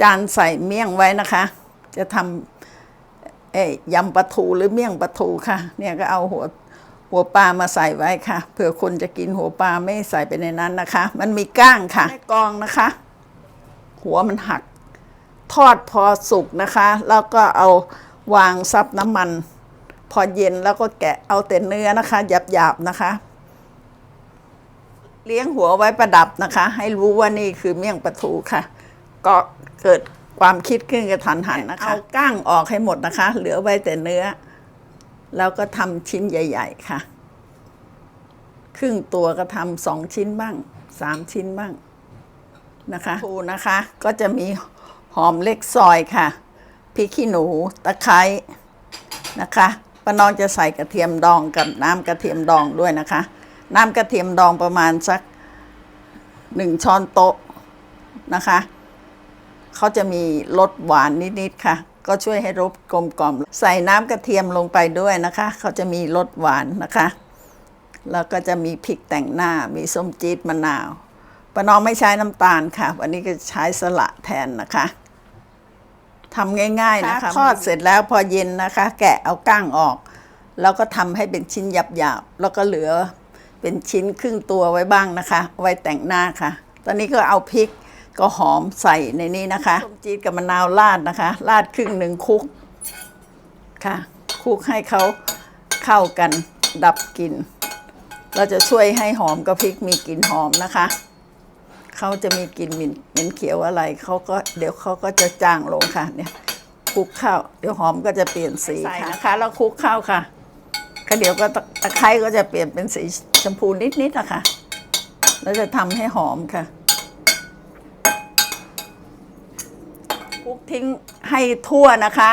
จานใส่เมี่ยงไว้นะคะ จะทำเอ้ยยำปลาทูหรือเมี่ยงปลาทูค่ะ เนี่ยก็เอาหัวหัวปลามาใส่ไว้ค่ะเผื่อคนจะกินหัวปลาไม่ใส่ไปในนั้นนะคะ มันมีก้างค่ะแม่กองนะคะ หัวมันหัก ทอดพอสุกนะคะ แล้วก็เอาวางซับน้ำมัน พอเย็นแล้วก็แกะเอาแต่เนื้อนะคะหยาบๆนะคะ เลี้ยงหัวไว้ประดับนะคะ ให้รู้ว่านี่คือเมี่ยงปลาทูค่ะ ก็เกิดความคิดขึ้นกระทันหันนะคะเอาก้างออกให้หมดนะคะ เหลือไว้แต่เนื้อ แล้วก็ทำชิ้นใหญ่ ๆ ค่ะ ครึ่งตัวก็ทำสองชิ้นบ้างสามชิ้นบ้างนะคะทูนะคะ ก็จะมีหอมเล็กซอยค่ะพริกขี้หนูตะไคร้นะคะป้าน้องจะใส่กระเทียมดองกับน้ำกระเทียมดองด้วยนะคะ น้ำกระเทียมดองประมาณสักหนึ่งช้อนโต๊ะนะคะ เขาจะมีรสหวานนิดๆค่ะ ก็ช่วยให้รสกลมกล่อม ใส่น้ำกระเทียมลงไปด้วยนะคะ เขาจะมีรสหวานนะคะ แล้วก็จะมีพริกแต่งหน้า มีส้มจี๊ดมะนาวป้าน้องไม่ใช้น้ำตาลค่ะ วันนี้ก็ใช้สละแทนนะคะทำง่ายๆนะคะทอดเสร็จแล้วพอเย็นนะคะ แกะเอาก้างออก แล้วก็ทำให้เป็นชิ้นหยาบๆแล้วก็เหลือเป็นชิ้นครึ่งตัวไว้บ้างนะคะ ไว้แต่งหน้าค่ะ ตอนนี้ก็เอาพริก ก็หอมใส่ในนี้นะคะส้มจี๊ดกับมะนาวราดนะคะราดครึ่งหนึ่งคลุกค่ะคลุกให้เขาเข้ากันดับกลิ่นเราจะช่วยให้หอมกับพริกมีกลิ่นหอมนะคะเขาจะมีกลิ่นเหม็นเหม็นเขียวอะไรเขาก็เดี๋ยวเขาก็จะจางลงค่ะเนี่ยคลุกข้าวเดี๋ยวหอมก็จะเปลี่ยนสีค่ะนะคะแล้วคลุกข้าวค่ะก็เดี๋ยวก็ตะตะไคร้ก็จะเปลี่ยนเป็นสีชมพูนิดๆนะคะแล้วจะทำให้หอมค่ะ คลุกทิ้งให้ทั่วนะคะ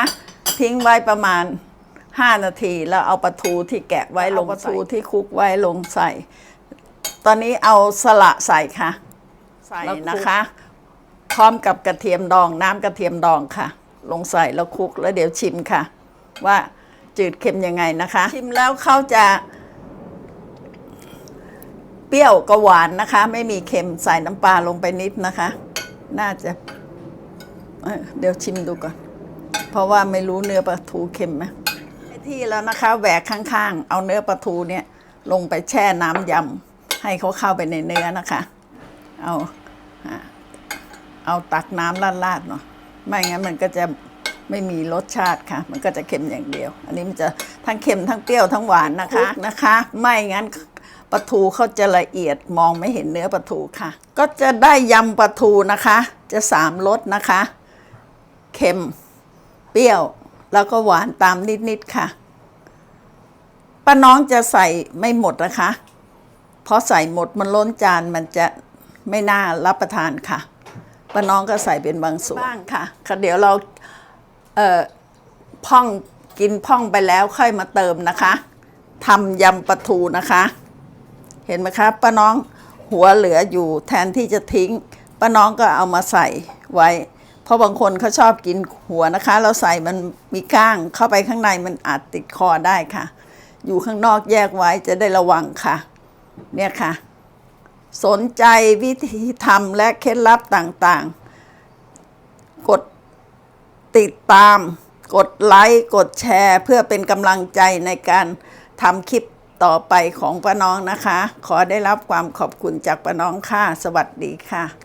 ทิ้งไว้ประมาณ 5 นาทีแล้วเอาปลาทูที่แกะไว้ลงปลาทูที่คลุกไว้ลงใส่ ตอนนี้เอาสละใส่ค่ะ ใส่นะคะ พร้อมกับกระเทียมดองน้ำกระเทียมดองค่ะ ลงใส่แล้วคลุกแล้วเดี๋ยวชิมค่ะ ว่าจืดเค็มยังไงนะคะ ชิมแล้วเขาจะเปรี้ยวกับหวานนะคะ ไม่มีเค็มใส่น้ำปลาลงไปนิดนะคะ น่าจะ เเดี๋ยวชิมดูก่อน เพราะว่าไม่รู้เนื้อปลาทูเค็มไหมไอ้ที่แล้วนะคะแหวกข้างๆ เอาเนื้อปลาทูเนี่ยลงไปแช่น้ำยำให้เขาเข้าไปในเนื้อนะคะ เอาเอาตักน้ำราดๆเนาะไม่งั้นมันก็จะไม่มีรสชาติค่ะ มันก็จะเค็มอย่างเดียว อันนี้มันจะทั้งเค็มทั้งเปรี้ยวทั้งหวานนะคะนะคะ ไม่งั้นปลาทูเขาจะละเอียดมองไม่เห็นเนื้อปลาทูค่ะ ก็จะได้ยำปลาทูนะคะ จะสามรสนะคะ เค็ม เปรี้ยว แล้วก็หวานตามนิด ๆ ค่ะ ป้าน้องจะใส่ไม่หมดนะคะ เพราะใส่หมดมันล้นจานมันจะไม่น่ารับประทานค่ะ ป้าน้องก็ใส่เป็นบางส่วนบ้างค่ะค่ะเดี๋ยวเราเอ่อพ่องกินพ่องไปแล้วค่อยมาเติมนะคะทำยำปลาทูนะคะ เห็นไหมคะป้าน้องหัวเหลืออยู่แทนที่จะทิ้งป้าน้องก็เอามาใส่ไว้ เพราะบางคนเขาชอบกินหัวนะคะ เราใส่มันมีก้างเข้าไปข้างในมันอาจติดคอได้ค่ะ อยู่ข้างนอกแยกไว้จะได้ระวังค่ะ เนี่ยค่ะ สนใจวิธีทำและเคล็ดลับต่างๆ กดติดตาม กดไลค์ กดแชร์ เพื่อเป็นกำลังใจในการทำคลิปต่อไปของป้าน้องนะคะ ขอได้รับความขอบคุณจากป้าน้องค่ะ สวัสดีค่ะ